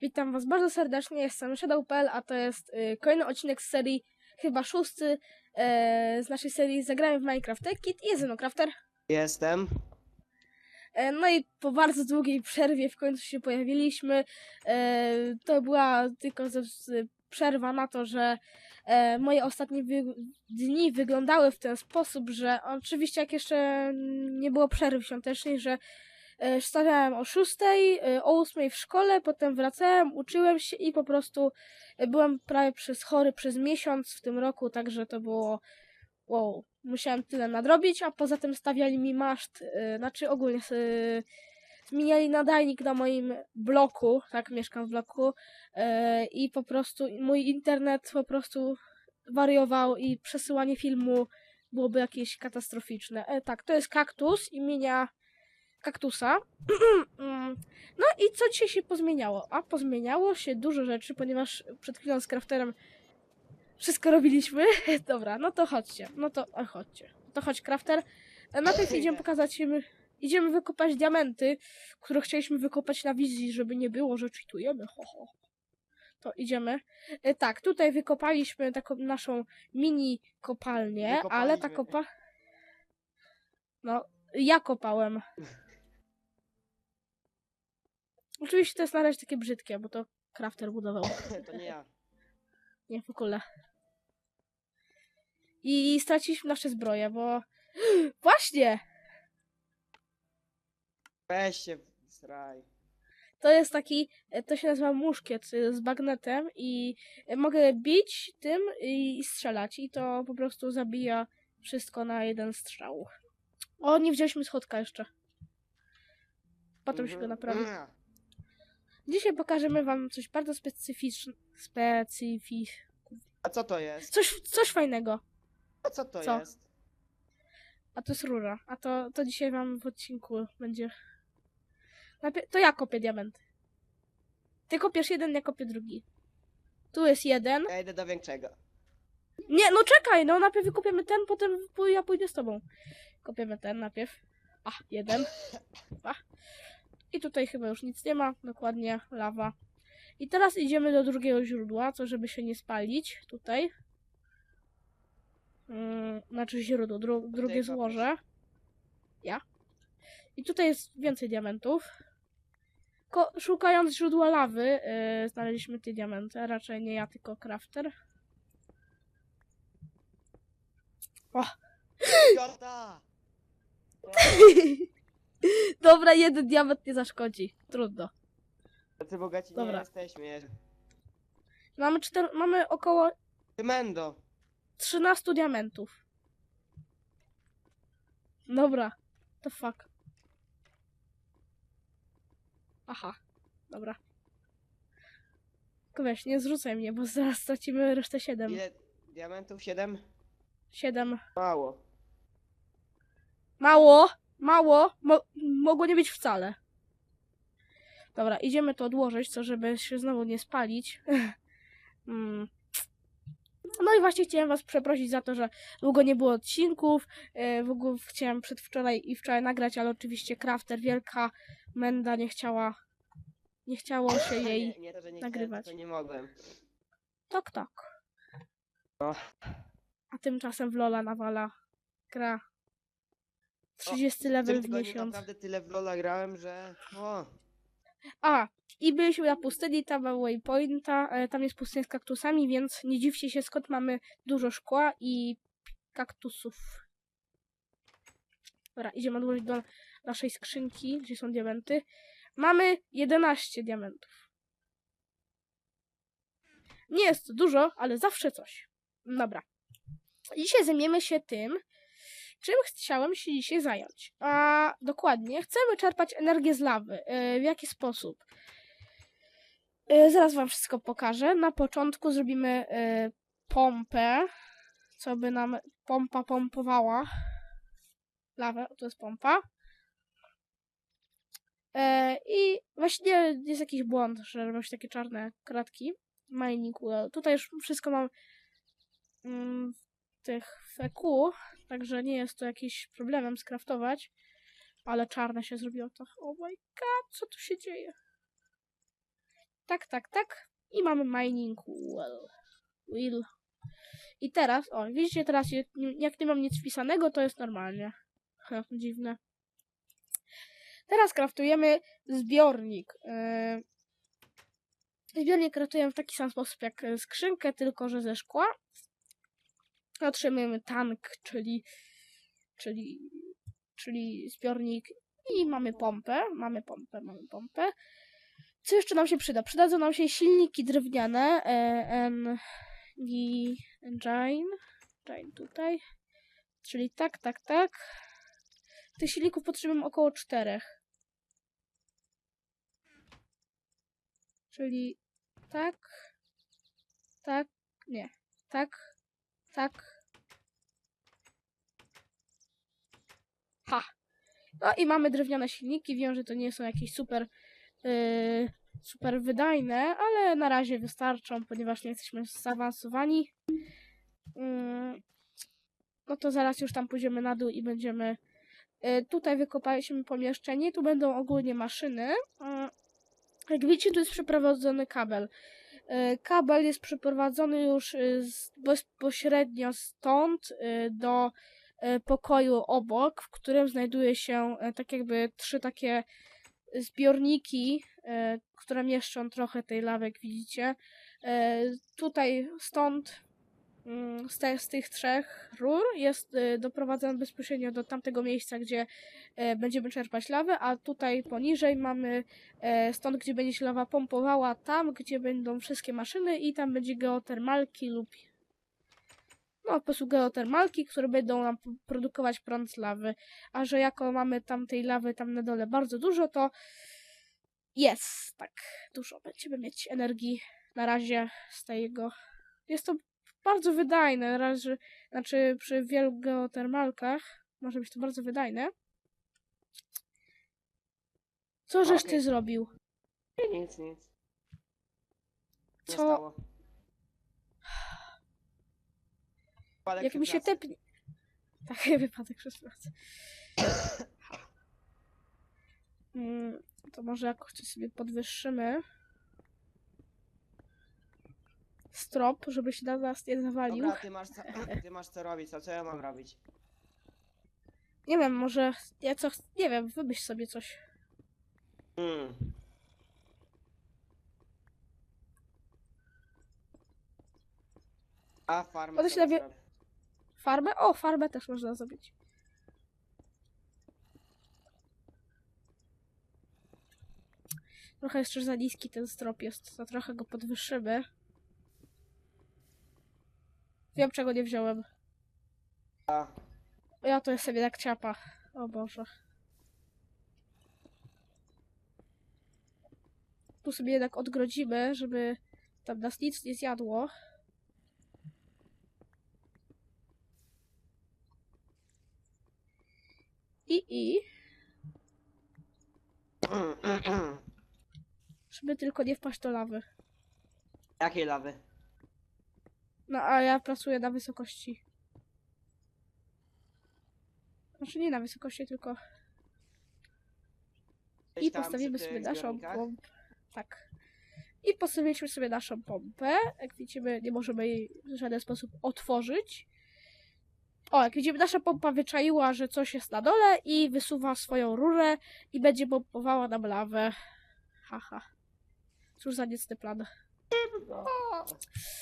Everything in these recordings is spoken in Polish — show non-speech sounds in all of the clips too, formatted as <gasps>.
Witam Was bardzo serdecznie, jestem Shadow.pl, a to jest y, kolejny odcinek z serii, chyba szósty, e, z naszej serii Zagramy w Minecraft Kit i jest ze mną Crafter. Jestem. E, no i po bardzo długiej przerwie w końcu się pojawiliśmy. E, to była tylko ze, z, przerwa na to, że e, moje ostatnie wy, dni wyglądały w ten sposób, że oczywiście jak jeszcze nie było przerwy świątecznej, że wstawiałem o 6, e, o 8 w szkole, potem wracałem, uczyłem się i po prostu e, byłem prawie przez chory przez miesiąc w tym roku, także to było wow, musiałem tyle nadrobić, a poza tym stawiali mi maszt, znaczy ogólnie zmieniali nadajnik na moim bloku, tak, mieszkam w bloku i po prostu mój internet po prostu wariował i przesyłanie filmu byłoby jakieś katastroficzne. E, tak, to jest kaktus imienia kaktusa. <clears throat> Mm, no i co dzisiaj się pozmieniało? A pozmieniało się dużo rzeczy, ponieważ przed chwilą z crafterem wszystko robiliśmy. <laughs> Dobra, no to chodźcie. No to o, chodźcie. To chodź, crafter. E, Najpierw idziemy pokazać im. Idziemy wykopać diamenty, które chcieliśmy wykopać na wizji, żeby nie było, że cheatujemy. Ho, ho. To idziemy. E, tak, tutaj wykopaliśmy taką naszą mini kopalnię, ale ta kopa. No, ja kopałem. <laughs> Oczywiście to jest na razie takie brzydkie, bo to crafter budował. <laughs> To nie ja. Nie, w ogóle. I straciliśmy nasze zbroje, bo... <gasps> Właśnie! Weź się sraj. To jest taki... To się nazywa muszkiet z bagnetem i mogę bić tym i strzelać. I to po prostu zabija wszystko na jeden strzał. O, nie wzięliśmy schodka jeszcze. Potem się go Mhm. naprawi. Dzisiaj pokażemy wam coś bardzo specyficznego. Specyfi... A co to jest? Coś, coś fajnego. A co to Co? jest? A to jest rura. A to, to dzisiaj wam w odcinku będzie. Najpierw, to ja kopię diamenty. Ty kopiesz jeden, ja kopię drugi. Tu jest jeden. Ja idę do większego. Nie, no czekaj, no najpierw wykopiemy ten, potem pój- ja pójdę z tobą. Kopiemy ten najpierw. A, jeden. <laughs> Dwa. I tutaj chyba już nic nie ma. Dokładnie, lawa. I teraz idziemy do drugiego źródła, co żeby się nie spalić. Tutaj. Mm, znaczy źródło, dru drugie złoże. Ja. I tutaj jest więcej diamentów. Ko szukając źródła lawy, yy, znaleźliśmy te diamenty. Raczej nie ja, tylko crafter. O! <laughs> <laughs> Dobra, jeden diament nie zaszkodzi. Trudno. Tacy bogaci Dobra. nie jesteśmy. Mamy, czter... Mamy około Ty Mendo. 13 diamentów. Dobra. To fuck. Aha. Dobra. Tylko weź, nie zrzucaj mnie, bo zaraz stracimy resztę 7. Ile diamentów? Siedem? 7. Mało. Mało! Mało! Mo mogło nie być wcale. Dobra, idziemy to odłożyć, co żeby się znowu nie spalić. <laughs> mm. No i właśnie chciałem was przeprosić za to, że długo nie było odcinków. E, W ogóle chciałem przedwczoraj i wczoraj nagrać, ale oczywiście Crafter, wielka menda nie chciała, nie chciało się jej... Nie, nie to, nie nagrywać. Chciałem, to nie mogłem. Tok, tok. No. A tymczasem w Lola nawala gra 30 level w tygodniu miesiąc. naprawdę tyle w Lola grałem, że... O, A, i byliśmy na pustyni, tam ma waypointa, e, tam jest pustynia z kaktusami, więc nie dziwcie się skąd mamy dużo szkła i kaktusów. Dobra, idziemy odłożyć do naszej skrzynki, gdzie są diamenty. Mamy 11 diamentów. Nie jest to dużo, ale zawsze coś. Dobra. Dzisiaj zajmiemy się tym, czym chciałem się dzisiaj zająć. A dokładnie, chcemy czerpać energię z lawy. E, W jaki sposób? E, Zaraz wam wszystko pokażę. Na początku zrobimy e, pompę, co by nam pompa pompowała lawę. To jest pompa. I właśnie jest jakiś błąd, że robią się takie czarne kratki. Mining well. Tutaj już wszystko mam mm, w tych FQ, także nie jest to jakiś problemem skraftować. Ale czarne się zrobiło to. Oh my god, co tu się dzieje? Tak, tak, tak. I mamy mining well. Will. I teraz, o, widzicie teraz, jak nie- mam nic wpisanego, to jest normalnie. Ha, dziwne. Teraz kraftujemy zbiornik. Yy, Zbiornik kraftujemy w taki sam sposób jak skrzynkę, tylko że ze szkła. Otrzymujemy tank, czyli, czyli, czyli zbiornik i mamy pompę, mamy pompę, mamy pompę. Co jeszcze nam się przyda? Przydadzą nam się silniki drewniane, e, en, gi, engine, engine tutaj, czyli tak, tak, tak. Tych silników potrzebujemy około czterech. Czyli tak, tak, nie, tak, tak. Ha! No i mamy drewniane silniki. Wiem, że to nie są jakieś super, yy, super wydajne, ale na razie wystarczą, ponieważ nie jesteśmy zaawansowani. Yy, no to zaraz już tam pójdziemy na dół i będziemy. Yy, tutaj wykopaliśmy pomieszczenie. Tu będą ogólnie maszyny. Yy, jak widzicie, tu jest przeprowadzony kabel. Yy, Kabel jest przeprowadzony już z, bezpośrednio stąd yy, do pokoju obok, w którym znajduje się tak jakby trzy takie zbiorniki, które mieszczą trochę tej lawy, jak widzicie. Tutaj stąd z, te, z tych trzech rur jest yy, doprowadzony bezpośrednio do tamtego miejsca, gdzie yy, będziemy czerpać lawę, a tutaj poniżej mamy e, stąd, gdzie będzie się lawa pompowała, tam, gdzie będą wszystkie maszyny i tam będzie geotermalki lub no, po prostu geotermalki, które będą nam produkować prąd z lawy. A że jako mamy tam tej lawy tam na dole bardzo dużo, to jest tak dużo. Będziemy mieć energii na razie z tego. Jest to bardzo wydajne, razie, znaczy przy wielu geotermalkach może być to bardzo wydajne. Co żeś ty zrobił? Nie, nic, nic. Nie Co? stało. Jak przy mi się pracy. tepnie. <laughs> Taki wypadek przez pracę. <coughs> Mm, to może jakoś coś sobie podwyższymy. Strop, żeby się na nas nie zawalił. Dobra, ty masz, co, <clears throat> ty masz co robić, a co ja mam robić? Nie wiem, może ja co. Nie wiem, wymyśl sobie coś. Hmm. A farmę Potem się zrobię. Farbę? O, farbę też można zrobić. Trochę jeszcze za niski ten strop jest, to trochę go podwyższymy. Wiem, czego nie wziąłem. A, Ja to jest sobie jak ciapa. O Boże. Tu sobie jednak odgrodzimy, żeby tam nas nic nie zjadło. I i, żeby tylko nie wpaść do lawy. Jakiej lawy? No a ja pracuję na wysokości. Znaczy nie na wysokości, tylko I postawimy sobie naszą pompę. Tak. I postawiliśmy sobie naszą pompę. Jak widzimy, nie możemy jej w żaden sposób otworzyć. O, jak widzimy, nasza pompa wyczaiła, że coś jest na dole i wysuwa swoją rurę i będzie pompowała nam lawę. Haha. Cóż za niecny plan.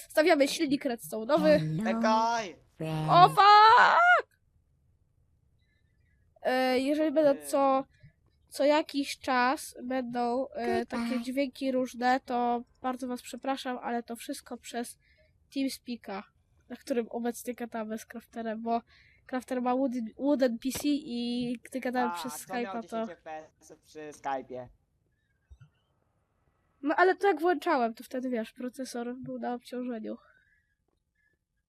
Stawiamy silnik redstone'owy. Czekaj! O fuck! E, jeżeli będą co, co jakiś czas będą e, takie dźwięki różne, to bardzo was przepraszam, ale to wszystko przez TeamSpeaka, na którym obecnie gadamy z Crafterem, bo Crafter ma wooden, wooden PC i gdy gadamy przez Skype'a, 10 to... Przy Skype'ie. No ale to jak włączałem, to wtedy wiesz, procesor był na obciążeniu.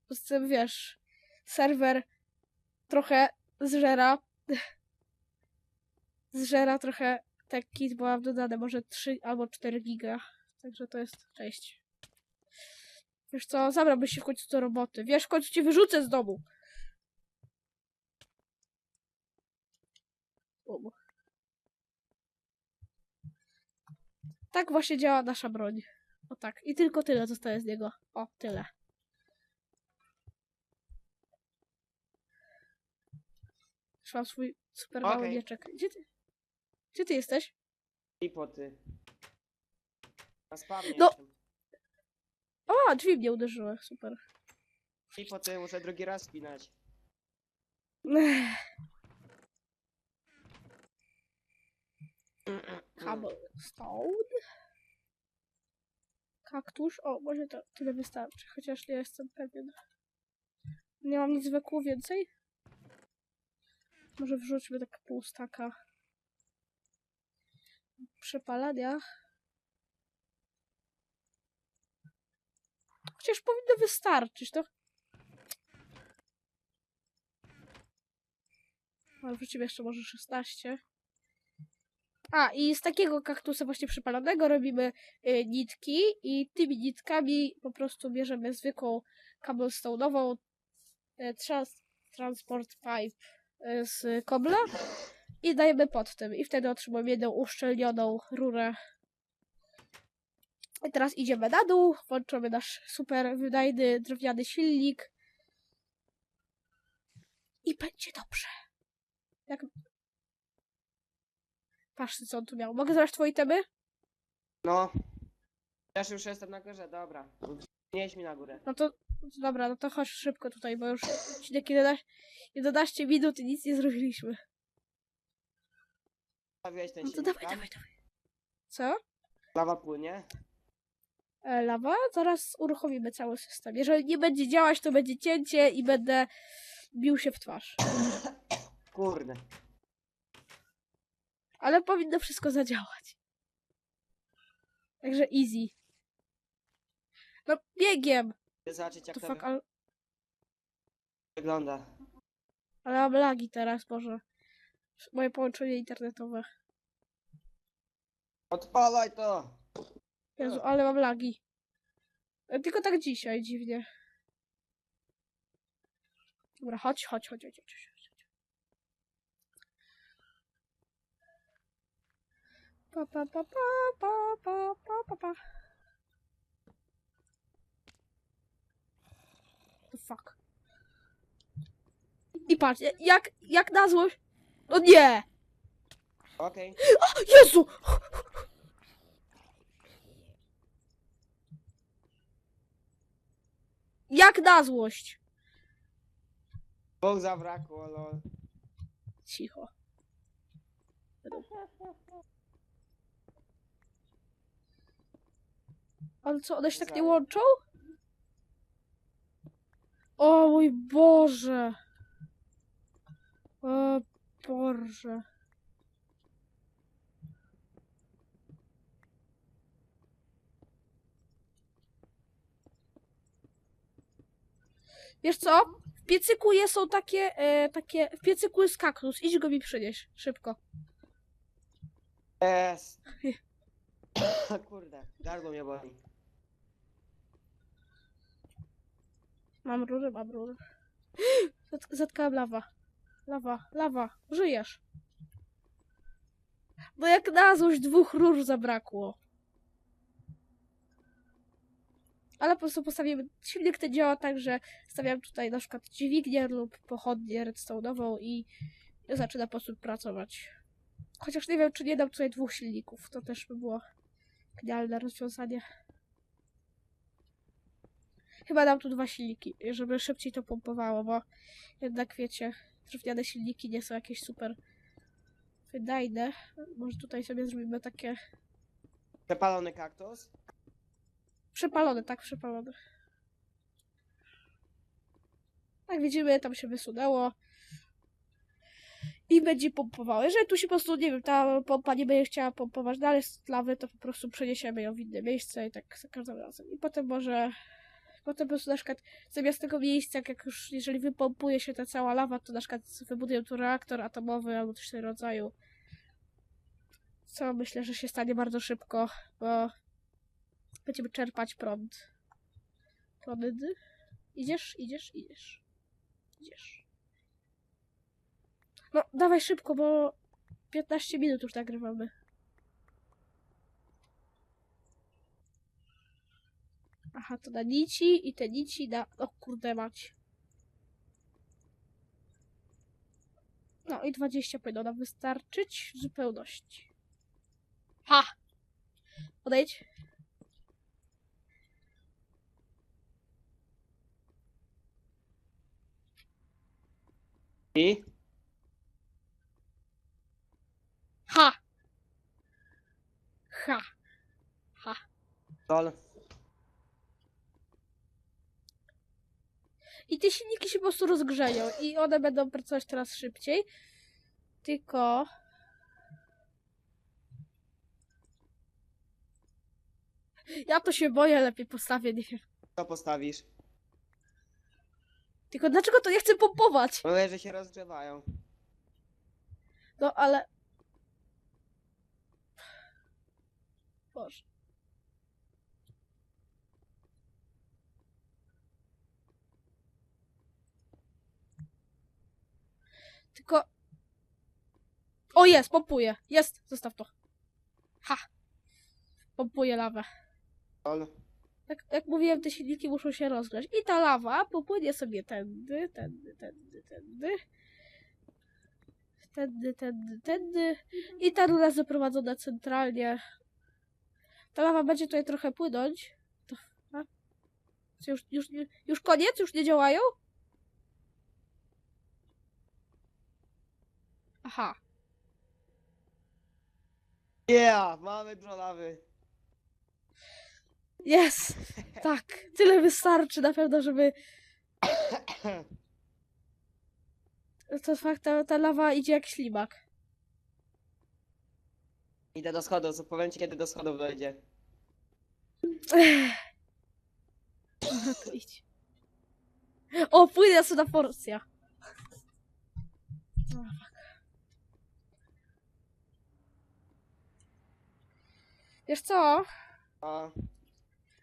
Poza tym wiesz, serwer trochę zżera. <laughs> zżera trochę te kit, bo mam dodane może 3 albo 4 giga. Także to jest. Cześć. Wiesz co, zabrałbyś się w końcu do roboty. Wiesz, w końcu cię wyrzucę z domu. Um. Tak właśnie działa nasza broń. O tak. I tylko tyle zostaje z niego. O, tyle. Mam swój super mały Okej. mieczek. Gdzie ty? Gdzie ty jesteś? I poty. Na spawnie No. jestem. O, drzwi mnie uderzyły. Super. I poty muszę drugi raz spinać. Cobblestone. Kaktusz. O, może to tyle wystarczy, chociaż nie jestem pewien. Nie mam nic wokół więcej? Może wrzućmy tak pół staka przepalania. Chociaż powinno wystarczyć, to... Ale wrzucimy jeszcze może 16. A, i z takiego kaktusa właśnie przypalonego robimy y, nitki i tymi nitkami po prostu bierzemy zwykłą cobblestone'ową y, trans transport pipe y, z kobla i dajemy pod tym i wtedy otrzymujemy jedną uszczelnioną rurę. I teraz idziemy na dół, włączymy nasz super wydajny drewniany silnik i będzie dobrze. Jak Patrzcie, co on tu miał. Mogę zabrać twoje temy? No. Też już jestem na górze, dobra. Nieś mi na górę. No to, no to dobra, no to chodź szybko tutaj, bo już odcinek 11, 11 minut i nic nie zrobiliśmy. Stawiłeś ten No to silnik dawaj, tam? dawaj, dawaj. Co? Lawa płynie. E, lawa? Zaraz uruchomimy cały system. Jeżeli nie będzie działać, to będzie cięcie i będę bił się w twarz. Kurde. Ale powinno wszystko zadziałać. Także easy. No biegiem! Zobaczyć jak To fuck, ale, wygląda. ale mam lagi teraz, Boże. Moje połączenie internetowe. Odpalaj to! Jezu, ale mam lagi. E, Tylko tak dzisiaj, dziwnie. Dobra, chodź, chodź, chodź, chodź, chodź. chodź. Pa, pa, pa, pa, pa, pa, pa, pa, pa. The fuck. I patrz, jak, jak na złość... No nie! Okej. Jezu! Jak na złość! Bóg zabrakło, lol. Cicho. Ale co, one się tak nie łączą? O mój Boże! O Boże. Wiesz co? W piecyku je są takie, e, takie, w piecyku jest kaktus. Idź go mi przynieś, szybko. Jest. <laughs> <coughs> Kurde, gardło mnie boli. Mam rury, mam rury. <gasps> Zat- Zatkałem lawa. Lawa, lawa, żyjesz. No jak na złość dwóch rur zabrakło. Ale po prostu postawimy, silnik ten działa tak, że stawiam tutaj na przykład dźwignię lub pochodnię redstone'ową i zaczyna po prostu pracować. Chociaż nie wiem, czy nie dam tutaj dwóch silników, to też by było genialne rozwiązanie. Chyba dam tu dwa silniki, żeby szybciej to pompowało, bo jednak wiecie, drewniane silniki nie są jakieś super wydajne. Może tutaj sobie zrobimy takie Przepalony kaktus. przepalone, tak, przepalone. Jak widzimy, tam się wysunęło. I będzie pompowało. Jeżeli tu się po prostu, nie wiem, ta pompa nie będzie chciała pompować dalej z lawy, to po prostu przeniesiemy ją w inne miejsce i tak za każdym razem. I potem może... Potem po prostu na przykład zamiast tego miejsca, jak już jeżeli wypompuje się ta cała lawa, to na przykład wybuduję tu reaktor atomowy albo coś w tym rodzaju. Co myślę, że się stanie bardzo szybko, bo będziemy czerpać prąd. Prąd? Idziesz, idziesz, idziesz. Idziesz. No, dawaj szybko, bo 15 minut już nagrywamy. Aha, to na nici i te nici na... O kurde mać. No i 20 powinno nam wystarczyć w zupełności. Ha! Odejdź. I? Ha! Ha! Ha! Lol. I te silniki się po prostu rozgrzeją i one będą pracować teraz szybciej. Tylko... Ja to się boję, lepiej postawię, nie wiem. Co postawisz? Tylko dlaczego to nie chcę pompować? Mówię, że się rozgrzewają. No ale... Boże. Tylko... O jest, pompuje. Jest, zostaw to. Ha. Pompuje lawę. Lol. Jak, jak mówiłem, te silniki muszą się rozgrzać. I ta lawa popłynie sobie tędy, tędy, tędy, tędy. Tędy, tędy, tędy. I ta rura zaprowadzona centralnie. Ta lawa będzie tutaj trochę płynąć. To, a? Już, już, już koniec? Już nie działają? Aha. Yeah! Mamy dużo lawy. Jest! Tak, tyle wystarczy na pewno, żeby <coughs> to fakt, ta, ta lawa idzie jak ślimak. Idę do schodów, powiem ci kiedy do schodów dojdzie. No to idź. O, płynie porcja. O, fuck. Wiesz co? A,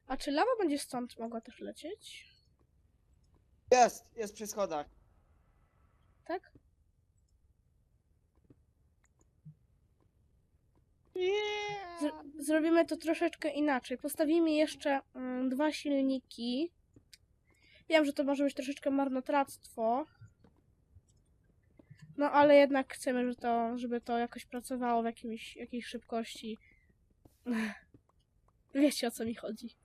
A czy lawa będzie stąd mogła też lecieć? jest! Jest przy schodach. Tak? Zr- zrobimy to troszeczkę inaczej. Postawimy jeszcze mm, dwa silniki. Wiem, że to może być troszeczkę marnotrawstwo. No ale jednak chcemy, żeby to, żeby to jakoś pracowało w jakimś, jakiejś szybkości. <laughs> Wiecie o co mi chodzi.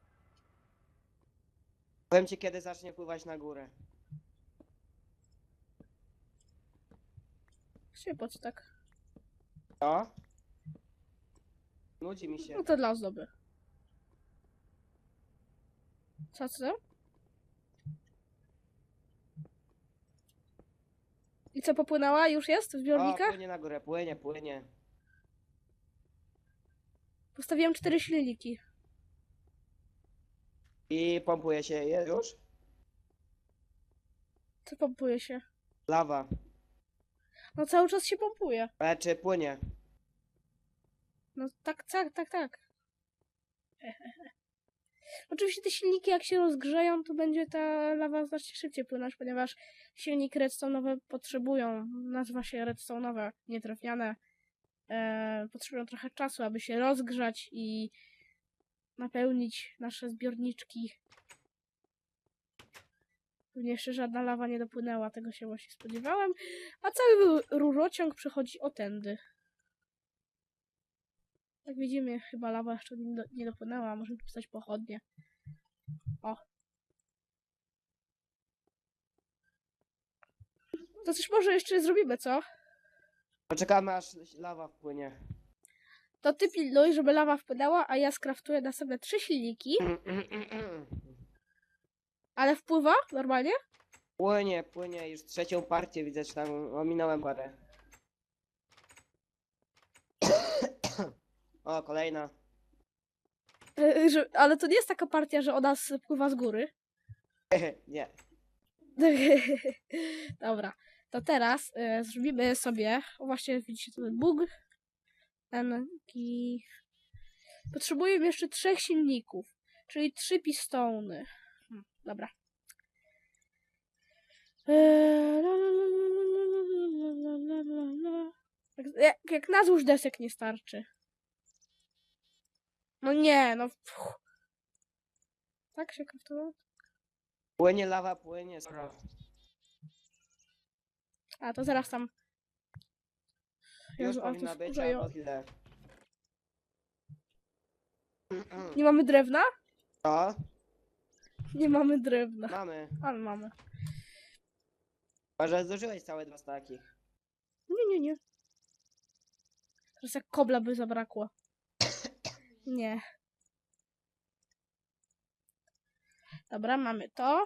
Powiem ci kiedy zacznie pływać na górę. Po co tak? Co? Nudzi mi się. No to dla ozdoby. Co, co? I co, popłynęła? Już jest w O, zbiornikach? płynie na górę, płynie, płynie. Postawiłem cztery silniki. I pompuje się, jest już? Co pompuje się? Lawa. No cały czas się pompuje. Ale czy płynie? No tak, tak, tak, tak. <laughs> Oczywiście te silniki jak się rozgrzeją, to będzie ta lawa znacznie szybciej płynąć, ponieważ silnik redstone'owe potrzebują, nazywa się redstone'owe, nietrafiane, e, potrzebują trochę czasu, aby się rozgrzać i napełnić nasze zbiorniczki. Pewnie jeszcze żadna lawa nie dopłynęła, tego się właśnie spodziewałem, a cały rurociąg przechodzi o tędy. Jak widzimy, chyba lawa jeszcze nie, do, nie dopłynęła. Możemy pisać pochodnie. O. To coś może jeszcze zrobimy, co? Poczekamy aż lawa wpłynie. To ty pilnuj, żeby lawa wpłynęła, a ja skraftuję na sobie trzy silniki. Ale wpływa normalnie? Płynie, płynie, już trzecią partię widzę, czy tam ominąłem parę. O, kolejna. E, że, ale to nie jest taka partia, że ona spływa z góry. <laughs> Nie. <laughs> Dobra, to teraz zrobimy sobie, o właśnie widzicie ten bug, energii. Potrzebujemy jeszcze trzech silników, czyli trzy pistony. Hmm, dobra. Jak, jak na złóż desek nie starczy. No nie, no. Pff. Tak się kraftowało? Płynie lawa, płynie. Dobra. A, to zaraz tam... Już Jezu, ale to powinna być, wkurzają. albo. Nie mamy drewna? Co? Nie mamy drewna. Mamy. Ale mamy. Może zużyłeś całe dwa staki. Nie, nie, nie. Teraz jak kobla by zabrakło. Nie. Dobra, mamy to.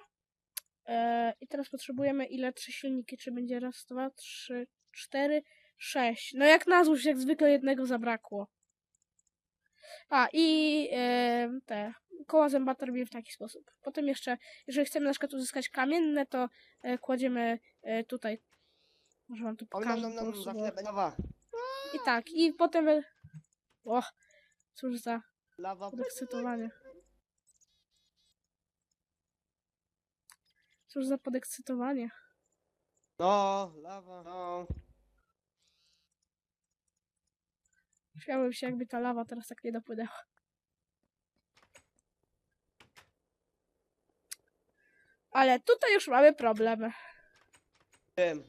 E, I teraz potrzebujemy ile? Trzy silniki. Czy będzie raz, dwa, trzy, cztery, sześć. No jak na złość, jak zwykle jednego zabrakło. A, i e, te koła zębate robimy w taki sposób. Potem jeszcze, jeżeli chcemy na przykład uzyskać kamienne, to e, kładziemy e, tutaj. Może wam tu pokażę. za lawa. i tak, i potem. we- O, cóż za Lawa. podekscytowanie. Cóż za podekscytowanie. No, lawa, no. Śmiałbym się, jakby ta lawa teraz tak nie dopłynęła. Ale tutaj już mamy problem. Tym.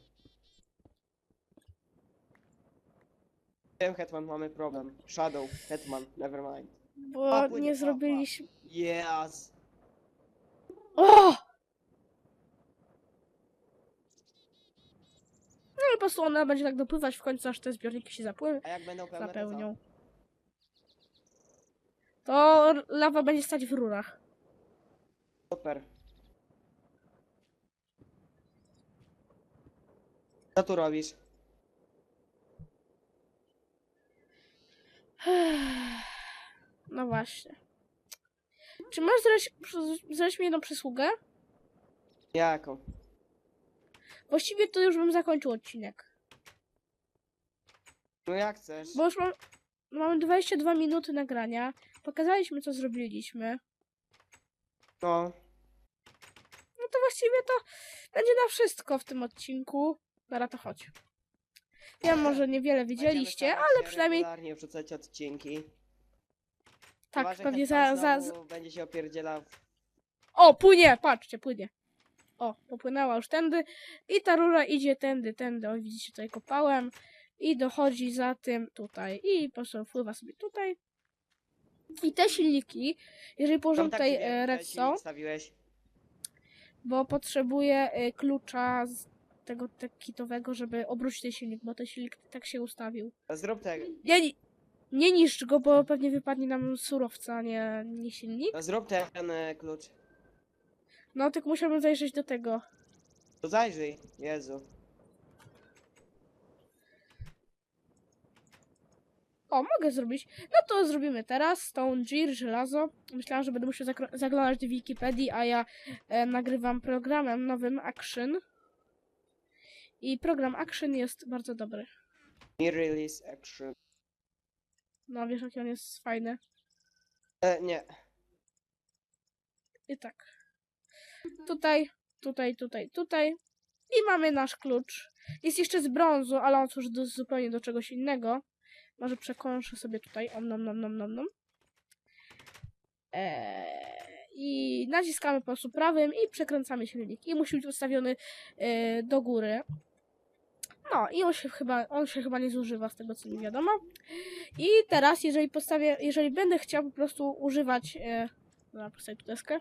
Tym Hetman mamy problem. Shadow, Hetman, nevermind. Bo płynie, nie pa. zrobiliśmy. Yes. O! No i po prostu ona będzie tak dopływać w końcu, aż te zbiorniki się zapłyną. A jak będą pełne, to zapełnią. To lawa będzie stać w rurach. Super. Co tu robisz? No właśnie. Czy zrobić, zrobić mi jedną przysługę? Jaką? Właściwie to już bym zakończył odcinek. No jak chcesz? Bo już mam, mamy 22 minuty nagrania. Pokazaliśmy, co zrobiliśmy. No. No to właściwie to będzie na wszystko w tym odcinku. Dobra, to chodź. Ja może niewiele widzieliście, ale przynajmniej regularnie wrzucać odcinki. tak, Chyba, pewnie za, za, będzie się opierdzielał. w- O, płynie, patrzcie, płynie. O, popłynęła już tędy i ta rura idzie tędy, tędy. O, widzicie, tutaj kopałem i dochodzi za tym tutaj i po prostu wpływa sobie tutaj. I te silniki, jeżeli położymy tak tutaj e, redstone, Stawiłeś. bo potrzebuję e, klucza z tego tekitowego, żeby obrócić ten silnik, bo ten silnik tak się ustawił. Zrób tego. Nie, ni- nie niszcz go, bo pewnie wypadnie nam surowca, a nie, nie silnik. Zrób ten e, klucz. No, tylko musiałbym zajrzeć do tego. To zajrzyj. Jezu. O, mogę zrobić. No to zrobimy teraz. Stone Gear, żelazo. Myślałam, że będę musiał zaglądać do Wikipedii, a ja e, nagrywam programem nowym Action. I program Action jest bardzo dobry. Nie release action. No, wiesz, jaki on jest fajny. E, nie. I tak. Tutaj, tutaj, tutaj, tutaj. I mamy nasz klucz. Jest jeszcze z brązu, ale on służy do, zupełnie do czegoś innego. Może przekąszę sobie tutaj. Om nom nom nom nom nom. Eee, I naciskamy po prostu prawym i przekręcamy silnik. I musi być ustawiony e, do góry. No i on się chyba, on się chyba nie zużywa z tego co mi wiadomo. I teraz, jeżeli postawię, jeżeli będę chciał po prostu używać, e, dobra, postawię tu deskę,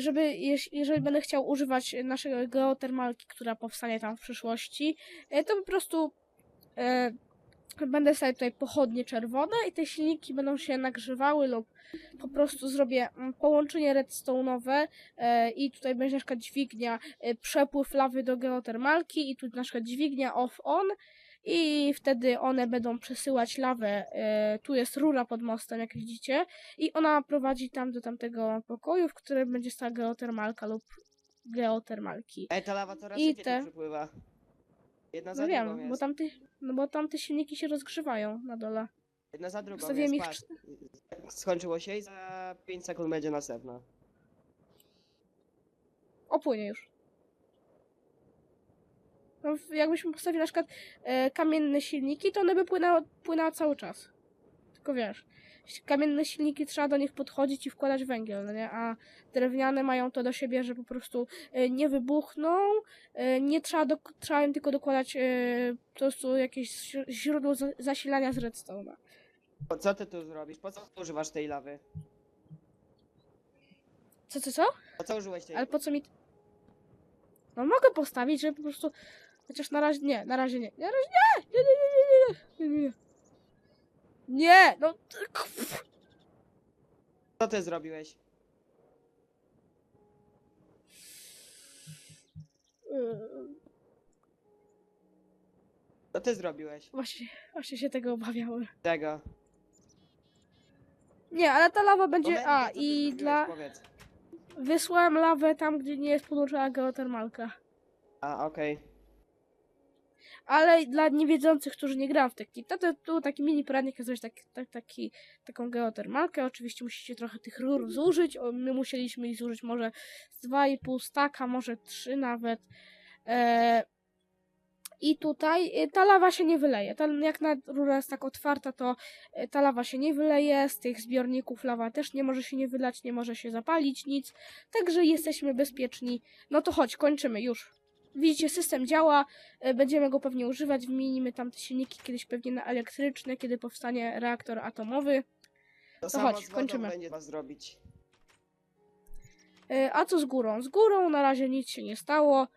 żeby, jeż- jeżeli będę chciał używać naszego geotermalki, która powstanie tam w przyszłości, e, to po prostu e, będę stawiał tutaj pochodnie czerwone i te silniki będą się nagrzewały lub po prostu zrobię mm, połączenie redstone'owe e, i tutaj będzie na przykład dźwignia, przepływ lawy do geotermalki i tu na przykład dźwignia off-on i wtedy one będą przesyłać lawę. E, tu jest rura pod mostem, jak widzicie, i ona prowadzi tam do tamtego pokoju, w którym będzie stała geotermalka lub geotermalki. Ej, ta lawa coraz I te- tu przypływa. Jedna No za drugą wiem, bo jest. tamte, no bo tamte silniki się rozgrzewają na dole. Jedna za drugą Wstawiłem jest, ich patrz. Skończyło się i za 5 sekund będzie następna. Opłynie już. No, jakbyśmy postawili na przykład e, kamienne silniki, to one by płynęły, płynęły cały czas. Tylko wiesz, kamienne silniki trzeba do nich podchodzić i wkładać węgiel, no nie? A drewniane mają to do siebie, że po prostu e, nie wybuchną, e, nie trzeba, do, trzeba im tylko dokładać e, po prostu jakieś źródło za- zasilania z redstone'a. Co ty tu zrobisz? Po co używasz tej lawy? Co, co, co? Po co użyłeś tej Ale po co mi... No mogę postawić, żeby po prostu... Chociaż na razie nie, na razie nie. Na razie nie! Nie, nie, nie, nie, nie, nie, nie. Nie! No... Co ty zrobiłeś? Yy, Co ty zrobiłeś? Właśnie, właśnie się tego obawiałem. Tego. Nie, ale ta lawa będzie... A, co ty i zrobiłeś? dla... Powiedz. Wysłałem lawę tam, gdzie nie jest podłączona geotermalka. A, okej. Ale dla niewiedzących, którzy nie grają w taki, to, to, tu taki mini poradnik jest tak, tak, taki, taką geotermalkę. Oczywiście musicie trochę tych rur zużyć. My musieliśmy ich zużyć może z 2,5 staka, może 3 nawet. E, I tutaj e, ta lawa się nie wyleje. Ta, jak na rura jest tak otwarta, to e, ta lawa się nie wyleje. Z tych zbiorników lawa też nie może się nie wylać, nie może się zapalić, nic. Także jesteśmy bezpieczni. No to chodź, kończymy już. Widzicie, system działa. E, Będziemy go pewnie używać. Wymienimy tam te silniki kiedyś pewnie na elektryczne, kiedy powstanie reaktor atomowy. To, To samo chodź, kończymy. będzie zrobić. E, A co z górą? Z górą na razie nic się nie stało.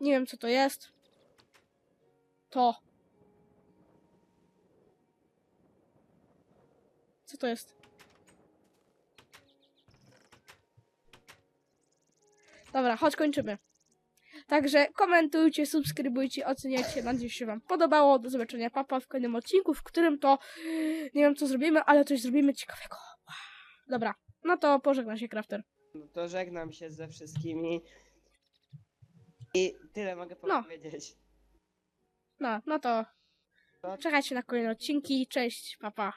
Nie wiem, co to jest. To. Co to jest? Dobra, chodź, kończymy. Także komentujcie, subskrybujcie, oceniajcie. Mam nadzieję, że się Wam podobało. Do zobaczenia, papa, w kolejnym odcinku, w którym to nie wiem, co zrobimy, ale coś zrobimy ciekawego. Dobra, no to pożegnam się, Crafter. No to żegnam się ze wszystkimi. I tyle mogę No. powiedzieć. No, no to To czekajcie na kolejne odcinki. Cześć, papa.